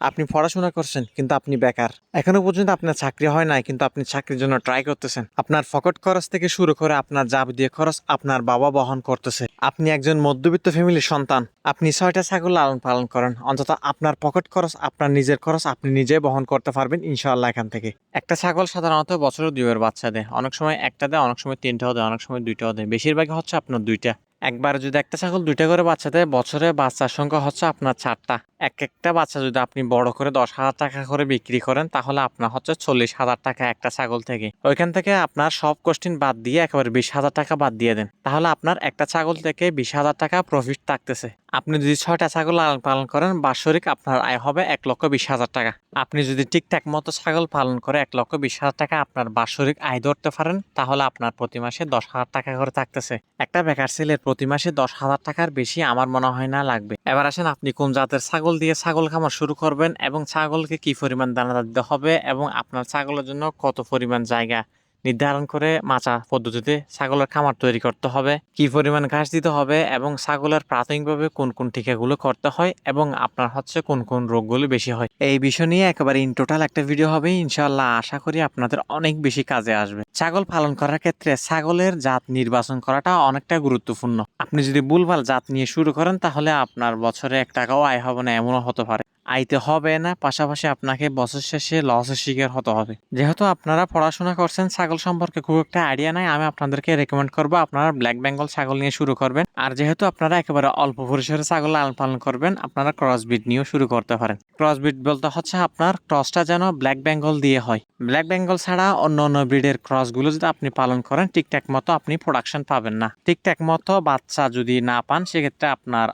আপনি পড়াশোনা করছেন, কিন্তু আপনি বেকার। এখনও পর্যন্ত আপনার চাকরি হয় নাই, কিন্তু আপনি চাকরির জন্য ট্রাই করতেছেন। আপনার ফকট খরচ থেকে শুরু করে আপনার যাবতীয় খরচ আপনার বাবা বহন করতেছে। আপনি একজন মধ্যবিত্ত ফ্যামিলির সন্তান। আপনি ছয়টা ছাগল লালন পালন করেন। অন্তত আপনার পকেট খরচ, আপনার নিজের খরচ আপনি নিজে বহন করতে পারবেন ইনশাআল্লাহ এখান থেকে। একটা ছাগল সাধারণত বছরে দুইবার বাচ্চা দেয়। অনেক সময় একটা দেয়, অনেক সময় তিনটাও দেয়, অনেক সময় দুইটাও দেয়। বেশিরভাগই হচ্ছে আপনার দুইটা। একবার যদি একটা ছাগল দুইটা করে বাচ্চা দেয়, বছরে বাচ্চার সংখ্যা হচ্ছে আপনার চারটা। এক একটা বাচ্চা যদি আপনি বড় করে দশ হাজার টাকা করে বিক্রি করেন, তাহলে আপনার হচ্ছে চল্লিশ হাজার টাকা একটা ছাগল থেকে। ওইখান থেকে আপনার সব কোশ্চিন বাদ দিয়ে একেবারে বিশ হাজার টাকা বাদ দিয়ে দেন। তাহলে আপনার একটা ছাগল থেকে বিশ হাজার টাকা প্রফিট থাকতেছে। আপনি যদি ছয়টা ছাগল লালন পালন করেন, বাৎসরিক আপনার আয় হবে এক লক্ষ বিশ হাজার টাকা। আপনি যদি ঠিকঠাক মতো ছাগল পালন করে এক লক্ষ বিশ হাজার টাকা আপনার বাৎসরিক আয় ধরতে পারেন, তাহলে আপনার প্রতি মাসে দশ হাজার টাকা করে থাকতেছে। একটা বেকার ছেলের প্রতি মাসে দশ হাজার টাকার বেশি আমার মনে হয় না লাগবে। এবার আসেন আপনি কোন জাতের ছাগল দিয়ে ছাগল খামার শুরু করবেন এবং ছাগলকে কি পরিমাণ দানা দিতে হবে এবং আপনার ছাগলের জন্য কত পরিমাণ জায়গা? নির্ধারণ করে মাচা পদ্ধতিতে ছাগলের খামার তৈরি করতে হবে, কি পরিমাণ ঘাস দিতে হবে এবং ছাগলের প্রাথমিকভাবে কোন কোন টিকাগুলো করতে হয় এবং আপনার হচ্ছে কোন কোন রোগগুলো বেশি হয়। এই বিষয় নিয়ে একেবারে ইন টোটাল একটা ভিডিও হবে ইনশাল্লাহ আশা করি আপনাদের অনেক বেশি কাজে আসবে। ছাগল পালন করার ক্ষেত্রে ছাগলের জাত নির্বাচন করাটা অনেকটা গুরুত্বপূর্ণ। আপনি যদি ভুলভাল জাত নিয়ে শুরু করেন তাহলে আপনার বছরে এক টাকাও আয় হবে না, এমনও হতে পারে। আইতে হবে না, পাশাপাশি আপনাকে বছর শেষে লসের শিকার হতে হবে। যেহেতু আপনারা পড়াশোনা করছেন, ছাগল সম্পর্কে খুব একটা আইডিয়া নাই, আমি আপনাদেরকে রেকমেন্ড করব আপনারা ব্ল্যাক বেঙ্গল ছাগল নিয়ে শুরু করবেন। আর যেহেতু আপনারা একেবারে অল্প পরিসরে ছাগল লালন পালন করবেন, আপনারা ক্রস বিট নিয়েও শুরু করতে পারেন। ক্রস বিট বলতে হচ্ছে আপনার ক্রসটা যেন ব্ল্যাক বেঙ্গল দিয়ে হয়। ব্ল্যাক বেঙ্গল ছাড়া অন্য অন্য ব্রিডের ক্রসগুলো যদি আপনি পালন করেন, ঠিকঠাক মতো আপনি প্রোডাকশন পাবেন না। ঠিকঠাক মতো বাচ্চা যদি না পান, সেক্ষেত্রে আপনার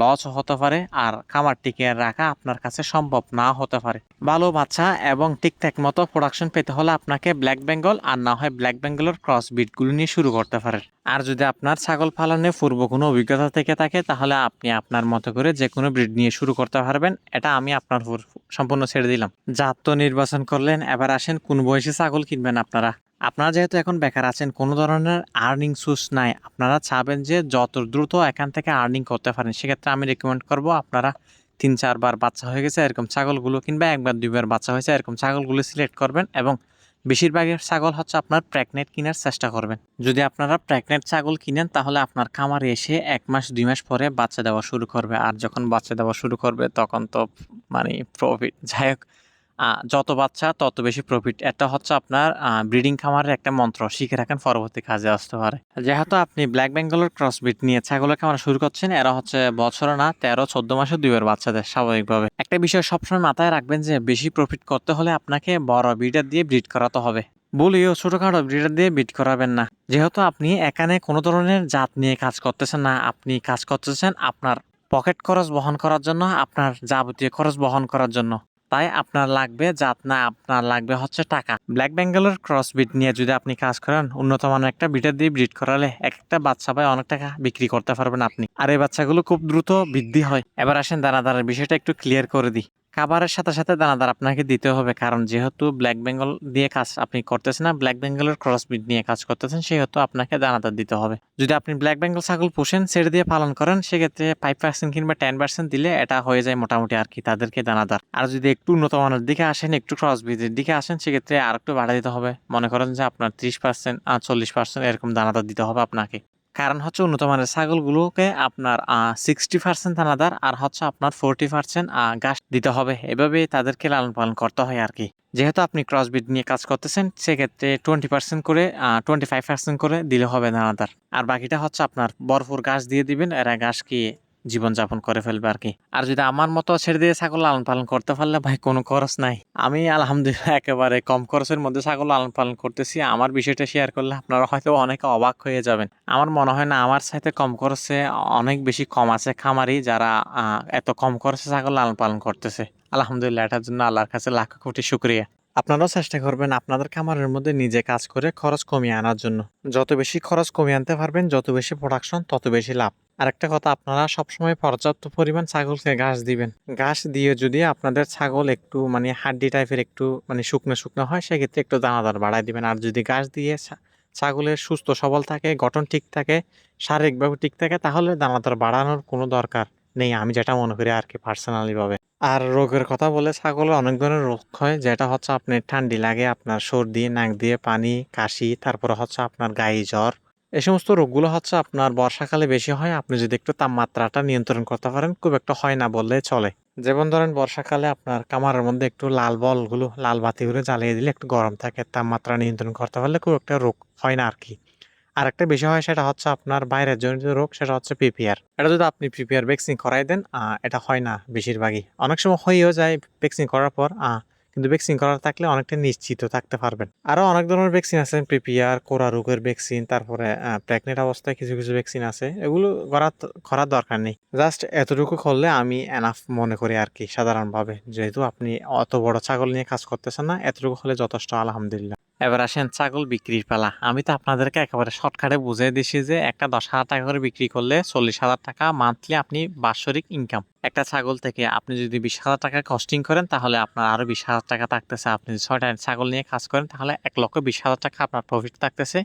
লস হতে পারে, আর খামার টিকে রাখা আপনার কাছে সম্ভব না হতে পারে। ভালো বাচ্চা এবং ঠিকঠাক মতো প্রোডাকশন পেতে হলে আপনাকে ব্ল্যাক বেঙ্গল আর না হয় ব্ল্যাক বেঙ্গলের ক্রস বিটগুলো নিয়ে শুরু করতে পারেন আর যদি আপনার ছাগল পালনে পূর্ব কোনো অভিজ্ঞতা থেকে থাকে, তাহলে আপনি আপনার মতো করে যে কোনো ব্রিড নিয়ে শুরু করতে পারবেন। এটা আমি আপনার সম্পূর্ণ ছেড়ে দিলাম। জাত তো নির্বাচন করলেন, এবার আসেন কোন বয়সে ছাগল কিনবেন আপনারা? আপনারা যেহেতু এখন বেকার আছেন, কোনো ধরনের আর্নিং সোর্স নাই। আপনারা চাবেন যে যত দ্রুত এখান থেকে আর্নিং করতে পারেন, সেক্ষেত্রে আমি রেকমেন্ড করব আপনারা তিন চারবার বাচ্চা হয়ে গেছে, এরকম ছাগলগুলো কিংবা একবার, দুইবার বাচ্চা হয়েছে, এরকম ছাগলগুলো সিলেক্ট করবেন এবং বেশিরভাগের ছাগল হচ্ছে আপনার প্রেগনেন্ট কেনার চেষ্টা করবেন। যদি আপনারা প্রেগনেন্ট ছাগল কিনেন, তাহলে আপনার খামারে এসে এক মাস, দুই মাস পরে বাচ্চা দেওয়া শুরু করবে। আর যখন বাচ্চা দেওয়া শুরু করবে, তখন তো মানে প্রফিট যাই হোক যত বাচ্চা, তত বেশি প্রফিট এটা হচ্ছে আপনার ব্রিডিং খামারের একটা মন্ত্র। শিখে রাখেন, পরবর্তী কাজে আসতে পারে। যেহেতু আপনি ব্ল্যাক বেঙ্গলের ক্রসবিট নিয়ে ছাগলের খামার শুরু করছেন, এরা হচ্ছে বছরে না, তেরো, চোদ্দ মাসে দুইবার বাচ্চা দেয় স্বাভাবিকভাবে। একটা বিষয় সবসময় মাথায় রাখবেন যে, বেশি প্রফিট করতে হলে আপনাকে বড় ব্রিডার দিয়ে ব্রিড করাতে হবে। বলিও ছোটখাটো ব্রিডার দিয়ে বিট করাবেন না। যেহেতু আপনি এখানে কোনো ধরনের জাত নিয়ে কাজ করতেছেন না, আপনি কাজ করতেছেন আপনার পকেট খরচ বহন করার জন্য, আপনার যাবতীয় খরচ বহন করার জন্য। তাই আপনার লাগবে জাত না আপনার লাগবে হচ্ছে টাকা। ব্ল্যাক বেঙ্গলের ক্রস বিট নিয়ে যদি আপনি কাজ করেন, উন্নত মানের একটা বিটের দিয়ে ব্রিড করালে এক একটা বাচ্চা পায় অনেক টাকা বিক্রি করতে পারবেন আপনি। আর এই বাচ্চাগুলো খুব দ্রুত বৃদ্ধি হয়। এবার আসেন দানাদারের বিষয়টা একটু ক্লিয়ার করে দিই। খাবারের সাথে সাথে দানাদার আপনাকে দিতে হবে। কারণ যেহেতু ব্ল্যাক বেঙ্গল দিয়ে কাজ আপনি করতেছেন না ব্ল্যাক বেঙ্গলের ক্রস ব্রিড নিয়ে কাজ করতেছেন, সেহেতু আপনাকে দানাদার দিতে হবে। যদি আপনি ব্ল্যাক বেঙ্গল ছাগল পোষেন সেটা দিয়ে পালন করেন, সেক্ষেত্রে ফাইভ পার্সেন্ট কিংবা টেন পার্সেন্ট দিলে এটা হয়ে যায় মোটামুটি আর কি, তাদেরকে দানাদার। আর যদি একটু উন্নত মানের দিকে আসেন, একটু ক্রস ব্রিডের দিকে আসেন, সেক্ষেত্রে আর একটু বাড়া দিতে হবে। মনে করেন যে আপনার ত্রিশ পার্সেন্ট আর চল্লিশ পার্সেন্ট এরকম দানাদার দিতে হবে আপনাকে। কারণ হচ্ছে উন্নত মানের ছাগলগুলোকে আপনার সিক্সটি পার্সেন্ট দানাদার আর হচ্ছে আপনার ফোরটি পার্সেন্ট ঘাস দিতে হবে। এভাবে তাদেরকে লালন পালন করতে হয় আর কি যেহেতু আপনি ক্রসবিড নিয়ে কাজ করতেছেন, সেক্ষেত্রে টোয়েন্টি পার্সেন্ট করে টোয়েন্টি ফাইভ পার্সেন্ট করে দিলে হবে দানাদার আর বাকিটা হচ্ছে আপনার বরফুর গাছ দিয়ে দিবেন। এরা ঘাস কি জীবনযাপন করে ফেলবে আর কি। আর যদি আমার মতো ছেড়ে দিয়ে ছাগল লালন পালন করতে পারলে ভাই, কোনো খরচ নাই। আমি আলহামদুলিল্লাহ একেবারে কম খরচের মধ্যে ছাগল লালন পালন করতেছি। আমার বিষয়টা শেয়ার করলে আপনারা হয়তো অনেকে অবাক হয়ে যাবেন। আমার মনে হয় না, আমার সাথে কম খরচে অনেক বেশি কম আছে খামারি যারা এত কম খরচে ছাগল লালন পালন করতেছে। আলহামদুলিল্লাহ, এটার জন্য আল্লাহর কাছে লাখ কোটি শুক্রিয়া। আপনারাও চেষ্টা করবেন আপনাদের খামারের মধ্যে নিজে কাজ করে খরচ কমিয়ে আনার জন্য। যত বেশি খরচ কমিয়ে আনতে পারবেন, যত বেশি প্রোডাকশন তত বেশি লাভ। আরেকটা কথা, আপনারা সবসময় পর্যাপ্ত পরিমাণ ছাগলকে ঘাস দিবেন। ঘাস দিয়ে যদি আপনাদের ছাগল একটু মানে হাড্ডি টাইপের একটু মানে শুকনো শুকনো হয়, সেক্ষেত্রে একটু দানাদার বাড়ায় দিবেন। আর যদি ঘাস দিয়ে ছাগলের সুস্থ সবল থাকে, গঠন ঠিক থাকে, শারীরিকভাবে ঠিক থাকে, তাহলে দানাদার বাড়ানোর কোনো দরকার নেই, আমি যেটা মনে করি আর কি পার্সোনালি ভাবে। আর রোগের কথা বলে ছাগলের অনেক ধরনের রোগ হয়, যেটা হচ্ছে আপনার ঠান্ডি লাগে, আপনার সর্দি, নাক দিয়ে পানি, কাশি, তারপরে হচ্ছে আপনার গায়ে জ্বর। এই সমস্ত রোগগুলো হচ্ছে আপনার বর্ষাকালে বেশি হয়, আপনি যদি একটু তাপমাত্রাটা নিয়ন্ত্রণ করতে পারেন, খুব একটা হয় না বললে চলে। যেমন ধরেন বর্ষাকালে আপনার কামারের মধ্যে একটু লাল বলগুলো, লাল বাতিগুলো জ্বালিয়ে দিলে একটু গরম থাকে, তাপমাত্রা নিয়ন্ত্রণ করতে পারলে খুব একটা রোগ হয় না আর কি। আর একটা বিষয় হয়, সেটা হচ্ছে আপনার বাইরের জনিত রোগ, সেটা হচ্ছে পিপিআর। এটা যদি আপনি পিপিআর ভ্যাকসিন করাই দেন এটা হয় না বেশিরভাগই। অনেক সময় হয়েও যায় ভ্যাকসিন করার পর কিন্তু ভ্যাকসিন করার থাকলে অনেকটা নিশ্চিত থাকতে পারবেন। আরও অনেক ধরনের ভ্যাকসিন আছে, পিপিআর, কোরা রোগের ভ্যাকসিন, তারপরে প্রেগনেন্ট অবস্থায় কিছু কিছু ভ্যাকসিন আছে। এগুলো করার করার দরকার নেই। জাস্ট এতটুকু করলে আমি এনাফ মনে করি আর কি, সাধারণভাবে। যেহেতু আপনি অত বড় ছাগল নিয়ে কাজ করতেছেন না, এতটুকু হলে যথেষ্ট, আলহামদুলিল্লাহ। এবার আসেন ছাগল বিক্রির পালা। আমি তো আপনাদেরকে একেবারে শর্টকাটে বুঝিয়ে দিছি যে একটা দশ হাজার টাকা করে বিক্রি করলে চল্লিশ হাজার টাকা মান্থলি আপনি বাৎসরিক ইনকাম একটা ছাগল থেকে আপনি যদি বিশ হাজার টাকা কস্টিং করেন, তাহলে আপনার আরও বিশ হাজার টাকা থাকতেছে। আপনি ছয়টা ছাগল নিয়ে কাজ করেন, তাহলে এক লক্ষ বিশ হাজার টাকা আপনার প্রফিট থাকতেছে।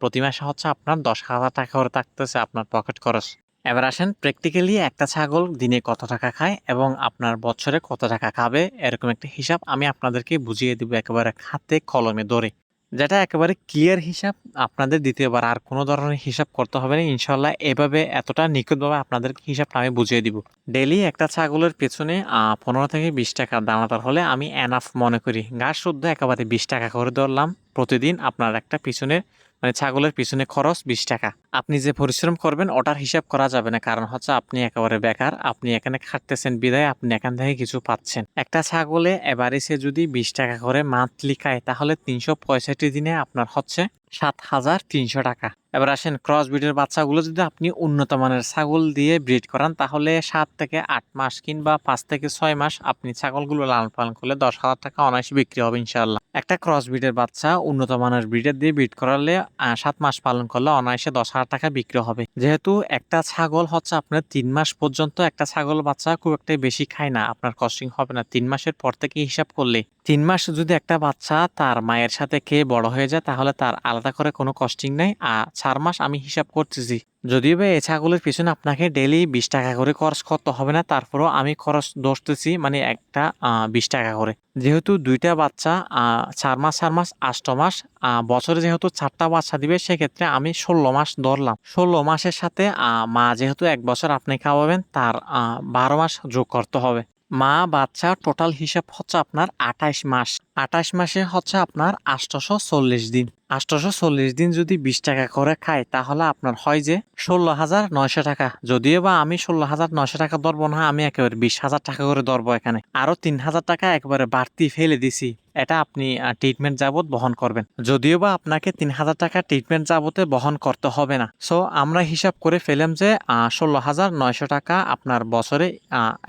প্রতি মাসে হচ্ছে আপনার দশ হাজার টাকা করে থাকতেছে আপনার পকেট খরচ। এবার আসেন প্র্যাকটিক্যালি একটা ছাগল দিনে কত টাকা খায় এবং আপনার বছরে কত টাকা খাবে এরকম একটা হিসাব আমি আপনাদেরকে বুঝিয়ে দিব একেবারে হাতে কলমে ধরে। যেটা একেবারে ক্লিয়ার হিসাব, আপনাদের দ্বিতীয়বার আর কোনো ধরনের হিসাব করতে হবে না ইনশাল্লাহ এভাবে এতটা নিখুঁতভাবে আপনাদেরকে হিসাবটা আমি বুঝিয়ে দিব। ডেলি একটা ছাগলের পেছনে পনেরো থেকে বিশ টাকা দানাদার হলে আমি এনাফ মনে করি। ঘাস শুদ্ধ একেবারে বিশ টাকা করে ধরলাম। প্রতিদিন আপনার একটা পিছনে মানে ছাগলের পিছনে খরচ বিশ টাকা। আপনি যে পরিশ্রম করবেন, ওটার হিসাব করা যাবে না। কারণ হচ্ছে আপনি একেবারে বেকার, আপনি এখানে খাটতেছেন বিদায়, আপনি এখান থেকে কিছু পাচ্ছেন। একটা ছাগলে এবারে সে যদি বিশ টাকা করে মান্থলি খায়, তাহলে তিনশো পঁয়ষট্টি দিনে আপনার হচ্ছে সাত হাজার তিনশো টাকা। এবার আসেন ক্রস ব্রিডের বাচ্চাগুলো যদি আপনি উন্নত মানের ছাগল দিয়ে ব্রিড করান, তাহলে সাত থেকে আট মাস কিংবা পাঁচ থেকে ছয় মাস আপনি ছাগলগুলো লালন পালন করলে দশ হাজার টাকা অনায়াসে বিক্রি হবে ইনশাল্লাহ একটা ক্রস ব্রিডের বাচ্চা উন্নত মানের ব্রিডের দিয়ে ব্রিড করালে সাত মাস পালন করলে অনায়াসে দশ হাজার টাকা বিক্রি হবে। যেহেতু একটা ছাগল হচ্ছে আপনার তিন মাস পর্যন্ত একটা ছাগল বাচ্চা খুব একটা বেশি খায় না, আপনার কস্টিং হবে না। তিন মাসের পর থেকে হিসাব করলে, তিন মাস যদি একটা বাচ্চা তার মায়ের সাথে খেয়ে বড় হয়ে যায়, তাহলে তার আলাদা করে কোনো কস্টিং নেই। আর চার মাস আমি হিসাব করতেছি। যদিও বা এই ছাগলের পিছনে আপনাকে ডেলি বিশ টাকা করে খরচ করতে হবে না, তারপরেও আমি খরচ ধরতেছি মানে একটা বিশ টাকা করে। যেহেতু দুইটা বাচ্চা চার মাস চার মাস, আষ্ট মাস বছরে যেহেতু চারটা বাচ্চা দিবে, সেক্ষেত্রে আমি ষোলো মাস ধরলাম। ষোলো মাসের সাথে মা যেহেতু এক বছর আপনি খাওয়াবেন, তার বারো মাস যোগ করতে হবে। মা, বাচ্চা টোটাল হিসাব হচ্ছে আপনার আঠাইশ মাস। আঠাইশ মাসে হচ্ছে আপনার আটশোশো চল্লিশ দিন। আটশোশো চল্লিশ দিন যদি বিশ টাকা করে খায় তাহলে আপনার হয় যে ষোলো হাজার নয়শো টাকা। যদিও বা আমি ষোলো হাজার নয়শো টাকা ধরবো না, আমি একেবারে বিশ হাজার টাকা করে ধরবো এখানে। আরও তিন হাজার টাকা একবারে বাড়তি ফেলে দিছি। এটা আপনি ট্রিটমেন্ট যাবত বহন করবেন। যদিও বা আপনাকে তিন হাজার টাকা ট্রিটমেন্ট যাবতে বহন করতে হবে না। সো আমরা হিসাব করে ফেলাম যে ষোলো হাজার নয়শো টাকা আপনার বছরে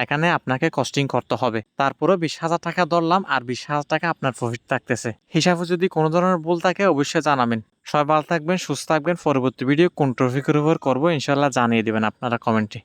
এখানে আপনাকে কস্টিং করতে হবে। তারপরে বিশ হাজার টাকা ধরলাম, আর বিশ হাজার টাকা আপনার প্রফিট থাকতেছে। হিসাবে যদি কোনো ধরনের ভুল থাকে, অবশ্যই জানাবেন। সবাই ভালো থাকবেন, সুস্থ থাকবেন। পরবর্তী ভিডিও কোন ট্রফিকের উপর করব ইনশাল্লাহ জানিয়ে দেবেন আপনারা কমেন্টে